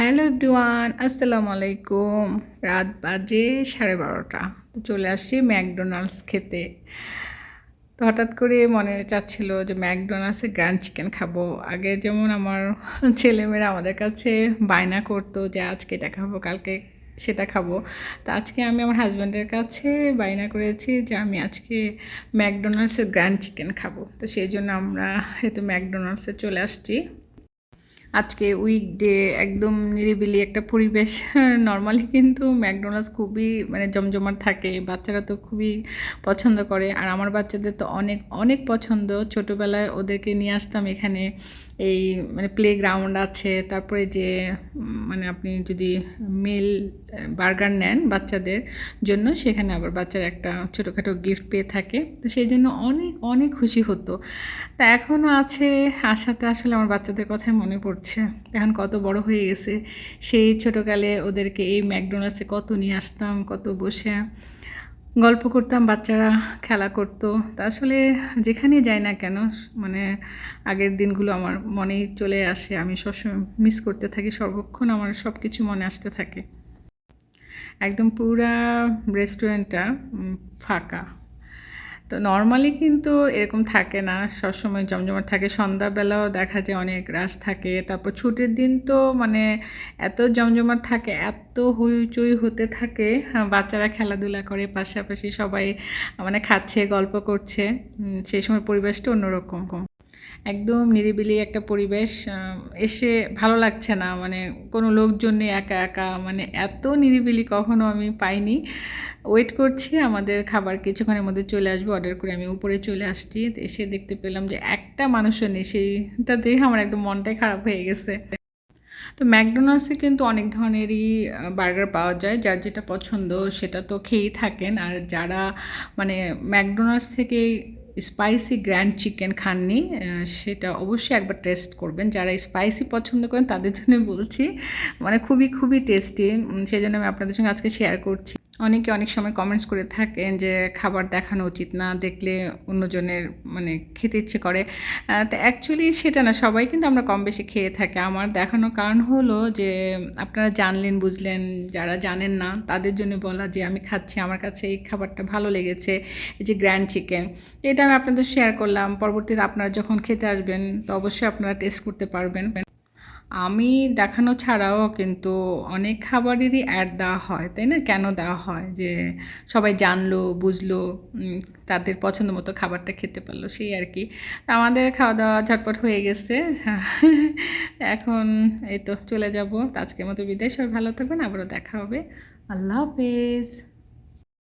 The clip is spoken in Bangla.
হ্যালো এভরিওয়ান, আসসালামু আলাইকুম। রাত বাজে সাড়ে বারোটা। তো চলে আসছি ম্যাকডোনাল্ডস খেতে। তো হঠাৎ করে মনে চাচ্ছিল যে ম্যাকডোনাল্ডসে গ্র্যান্ড চিকেন খাব। আগে যেমন আমার ছেলেমেয়েরা আমাদের কাছে বায়না করতো যে, আজকে এটা খাব, কালকে সেটা খাব। তো আজকে আমি আমার হাজব্যান্ডের কাছে বায়না করেছি যে, আমি আজকে ম্যাকডোনাল্ডসের গ্র্যান্ড চিকেন খাব। তো সেই জন্য আমরা হয়তো ম্যাকডোনাল্ডসে চলে আসছি। আজকে উইকডে একদম নিরিবিলি একটা পরিবেশ। নর্মালি কিন্তু ম্যাকডোনাল্ডস খুবই মানে জমজমার থাকে, বাচ্চারা তো খুবই পছন্দ করে। আর আমার বাচ্চাদের তো অনেক অনেক পছন্দ। ছোটোবেলায় ওদেরকে নিয়ে আসতাম এখানে। এই মানে প্লে গ্রাউন্ড আছে, তারপরে যে মানে আপনি যদি মিল বার্গার নেন বাচ্চাদের জন্য, সেখানে আবার বাচ্চার একটা ছোটোখাটো গিফট পেয়ে থাকে। তো সেই জন্য অনেক অনেক খুশি হতো। তা এখনও আছে আশাতে আসলে আমার বাচ্চাদের কথাই মনে পড়ছে। এখন কত বড় হয়ে গেছে। সেই ছোটোকালে ওদেরকে এই ম্যাকডোনাল্ডসে কত নিয়ে আসতাম, কত বসে গল্প করতাম, বাচ্চারা খেলা করতো। তা আসলে যেখানে যাই না কেন মানে আগের দিনগুলো আমার মনেই চলে আসে। আমি সবসময় মিস করতে থাকি, সর্বক্ষণ আমার সব কিছু মনে আসতে থাকে। একদম পুরা রেস্টুরেন্টটা ফাঁকা। তো নর্মালি কিন্তু এরকম থাকে না, সবসময় জমজমাট থাকে। সন্ধ্যাবেলাও দেখা যায় অনেক রাশ থাকে। তারপর ছুটির দিন তো মানে এত জমজমাট থাকে, এত হইচই হতে থাকে। বাচ্চারা খেলাধুলা করে, পাশাপাশি সবাই মানে খাচ্ছে, গল্প করছে। সেই সময় পরিবেশটা অন্যরকম। একদম নিরিবিলি একটা পরিবেশ এসে ভালো লাগছে না। মানে কোনো লোকজন নেই, একা একা। মানে এত নিরিবিলি কখনো আমি পাইনি। ওয়েট করছি, আমাদের খাবার কিছুক্ষণের মধ্যে চলে আসবে। অর্ডার করে আমি উপরে চলে আসছি। এসে দেখতে পেলাম যে একটা মানুষও নেই। সেইটা দেখে আমার একদম মনটাই খারাপ হয়ে গেছে। তো ম্যাকডোনাল্ডসে কিন্তু অনেক ধরনেরই বার্গার পাওয়া যায়। যার যেটা পছন্দ, সেটা তো খেয়েই থাকেন। আর যারা মানে ম্যাকডোনাল্ডস থেকে স্পাইসি গ্র্যান্ড চিকেন খাননি সেটা অবশ্যই একবার টেস্ট করবেন। যারা স্পাইসি পছন্দ করেন, তাদের জন্য বলছি মানে খুবই খুবই টেস্টি সেই জন্য আমি আপনাদের সঙ্গে আজকে শেয়ার করছি। অনেকে অনেক সময় কমেন্টস করে থাকেন যে খাবার দেখানো উচিত না, দেখলে অন্যজনের মানে খেতে ইচ্ছে করে। তো অ্যাকচুয়ালি সেটা না, সবাই কিন্তু আমরা কম বেশি খেয়ে থাকি। আমার দেখানোর কারণ হলো যে আপনারা জানলেন, বুঝলেন, যারা জানেন না, তাদের জন্য বলা যে আমি খাচ্ছি, আমার কাছে এই খাবারটা ভালো লেগেছে, এই যে গ্র্যান্ড চিকেন। এটা আমি আপনাদের শেয়ার করলাম। পরবর্তীতে আপনারা যখন খেতে আসবেন, তো অবশ্যই আপনারা টেস্ট করতে পারবেন। আমি দেখানো ছাড়াও কিন্তু অনেক খাবারেরই অ্যাড দেওয়া হয়, তাই না? কেন দেওয়া হয়? যে সবাই জানলো, বুঝলো তাদের পছন্দ মতো খাবারটা খেতে পারল, সেই আর কি। আমাদের খাওয়া দাওয়া ঝটপট হয়ে গেছে। এখন এই তো চলে যাব। আজকের মতো বিদায়। সবাই ভালো থাকবেন। আবারও দেখা হবে। আল্লাহ হাফেজ।